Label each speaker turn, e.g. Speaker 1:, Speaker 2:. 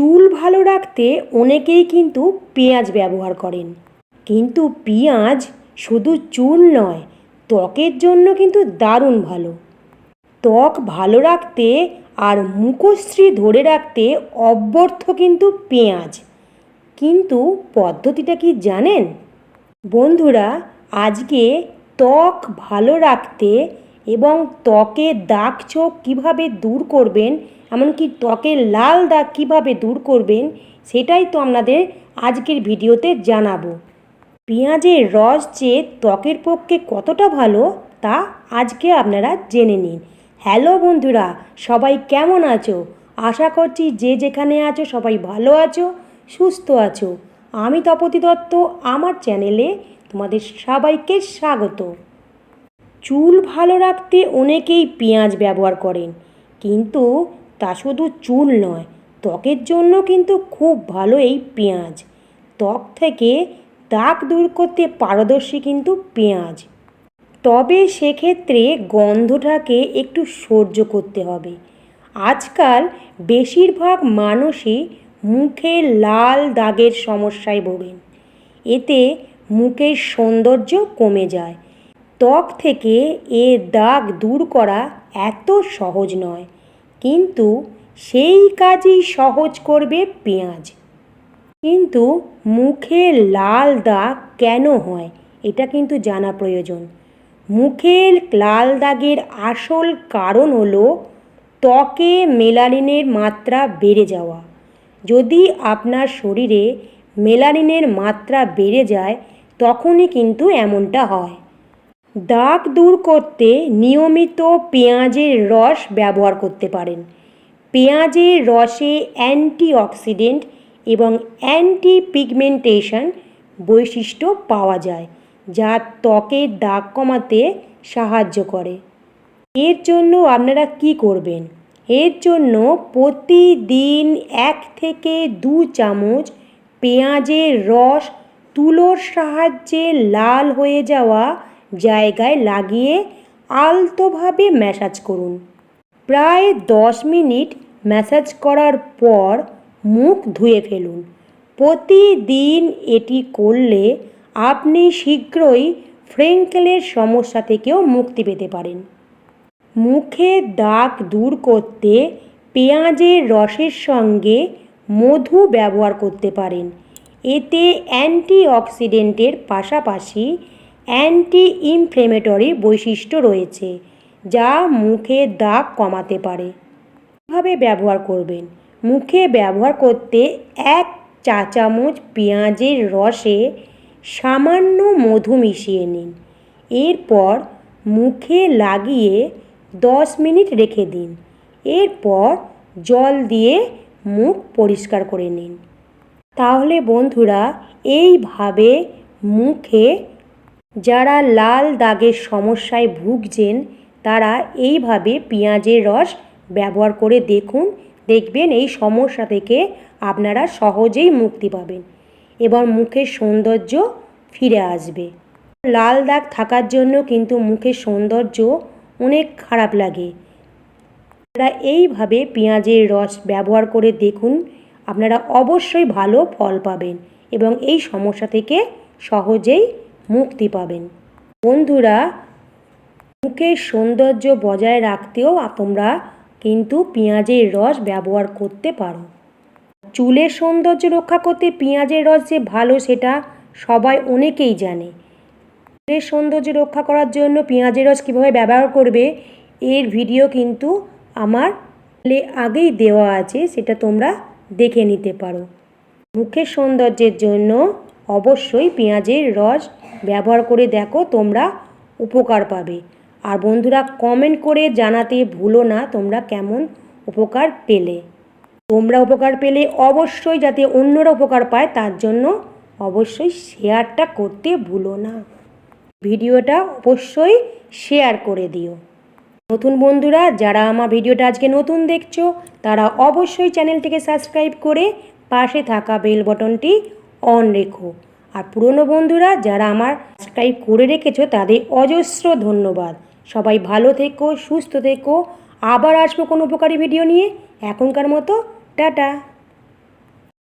Speaker 1: চুল ভালো রাখতে অনেকেই কিন্তু পেঁয়াজ ব্যবহার করেন। কিন্তু পেঁয়াজ শুধু চুল নয়, ত্বকের জন্য কিন্তু দারুণ ভালো। ত্বক ভালো রাখতে আর মুখশ্রী ধরে রাখতে অব্যর্থ কিন্তু পেঁয়াজ। কিন্তু পদ্ধতিটা কি জানেন? বন্ধুরা, আজকে ত্বক ভালো রাখতে এবং ত্বকে দাগ চোখ কীভাবে দূর করবেন এমনকি ত্বকের লাল দাগ কীভাবে দূর করবেন, সেটাই তো আপনাদের আজকের ভিডিওতে জানাব। পেঁয়াজের রস যে ত্বকের পক্ষে কতটা ভালো, তা আজকে আপনারা জেনে নিন। হ্যালো বন্ধুরা, সবাই কেমন আছো? আশা করছি যে যেখানে আছো সবাই ভালো আছো, সুস্থ আছো। আমি তপতি দত্ত, আমার চ্যানেলে তোমাদের সবাইকে স্বাগত। চুল ভালো রাখতে অনেকেই পেঁয়াজ ব্যবহার করেন, কিন্তু তা শুধু চুল নয়, ত্বকের জন্য কিন্তু খুব ভালো এই পেঁয়াজ। ত্বক থেকে দাগ দূর করতে পারদর্শী কিন্তু পেঁয়াজ। তবে সেক্ষেত্রে গন্ধটাকে একটু সহ্য করতে হবে। আজকাল বেশিরভাগ মানুষই মুখে লাল দাগের সমস্যায় ভোগেন। এতে মুখের সৌন্দর্য কমে যায়। ত্বক থেকে এ দাগ দূর করা এত সহজ নয়। কিন্তু সেই কাজই সহজ করবে পেঁয়াজ। কিন্তু মুখে লাল দাগ কেন হয়, এটা কিন্তু জানা প্রয়োজন। মুখের লাল দাগের আসল কারণ হলো ত্বকে মেলানিনের মাত্রা বেড়ে যাওয়া। যদি আপনার শরীরে মেলানিনের মাত্রা বেড়ে যায়, তখনই কিন্তু এমনটা হয়। দাগ দূর করতে নিয়মিত পেঁয়াজের রস ব্যবহার করতে পারেন। পেঁয়াজের রসে অ্যান্টিঅক্সিডেন্ট এবং অ্যান্টি পিগমেন্টেশন বৈশিষ্ট্য পাওয়া যায়, যা ত্বকের দাগ কমাতে সাহায্য করে। এর জন্য আপনারা কি করবেন? এর জন্য প্রতিদিন এক থেকে দু চামচ পেঁয়াজের রস তুলোর সাহায্যে লাল হয়ে যাওয়া জায়গায় লাগিয়ে আলতোভাবে ম্যাসাজ করুন। প্রায় দশ মিনিট ম্যাসাজ করার পর মুখ ধুয়ে ফেলুন। প্রতিদিন এটি করলে আপনি শীঘ্রই ফ্রেঙ্কেলের সমস্যা থেকেও মুক্তি পেতে পারেন। মুখে দাগ দূর করতে পেঁয়াজের রসের সঙ্গে মধু ব্যবহার করতে পারেন। এতে অ্যান্টিঅক্সিডেন্টের পাশাপাশি অ্যান্টি ইনফ্লেমেটরি বৈশিষ্ট্য রয়েছে, যা মুখে দাগ কমাতে পারে। কীভাবে ব্যবহার করবেন? মুখে ব্যবহার করতে এক চা চামচ পেঁয়াজের রসে সামান্য মধু মিশিয়ে নিন। এরপর মুখে লাগিয়ে দশ মিনিট রেখে দিন। এরপর জল দিয়ে মুখ পরিষ্কার করে নিন। তাহলে বন্ধুরা, এইভাবে মুখে যারা লাল দাগের সমস্যায় ভুগছেন, তারা এইভাবে পেঁয়াজের রস ব্যবহার করে দেখুন, দেখবেন এই সমস্যা থেকে আপনারা সহজেই মুক্তি পাবেন এবং মুখের সৌন্দর্য ফিরে আসবে। লাল দাগ থাকার জন্য কিন্তু মুখের সৌন্দর্য অনেক খারাপ লাগে। আপনারা এইভাবে পেঁয়াজের রস ব্যবহার করে দেখুন, আপনারা অবশ্যই ভালো ফল পাবেন এবং এই সমস্যা থেকে সহজেই মুক্তি পাবেন। বন্ধুরা, মুখের সৌন্দর্য বজায় রাখতেও তোমরা কিন্তু পেঁয়াজের রস ব্যবহার করতে পারো। চুলের সৌন্দর্য রক্ষা করতে পেঁয়াজের রস যে ভালো সেটা সবাই অনেকেই জানে। চুলের সৌন্দর্য রক্ষা করার জন্য পেঁয়াজের রস কীভাবে ব্যবহার করবে, এর ভিডিও কিন্তু আমার আগেই দেওয়া আছে, সেটা তোমরা দেখে নিতে পারো। মুখের সৌন্দর্যের জন্য অবশ্যই পেঁয়াজের রস ব্যবহার করে দেখো তোমরা উপকার পাবে। আর বন্ধুরা কমেন্ট করে জানাতে ভুলো না তোমরা কেমন উপকার পেলে। তোমরা উপকার পেলে অবশ্যই যাতে অন্যরা উপকার পায় তার জন্য অবশ্যই শেয়ারটা করতে ভুলো না। ভিডিওটা অবশ্যই শেয়ার করে দিও। নতুন বন্ধুরা, যারা আমার ভিডিওটা আজকে নতুন দেখছ, তারা অবশ্যই চ্যানেলটিকে সাবস্ক্রাইব করে পাশে থাকা বেল বটনটি অন রেখো। আর পুরনো বন্ধুরা, যারা আমার সাবস্ক্রাইব করে রেখেছো, তাদের অজস্র ধন্যবাদ। সবাই ভালো থেকো, সুস্থ থেকো। আবার আসব কোনো উপকারী ভিডিও নিয়ে। এখনকার মতো, টাটা।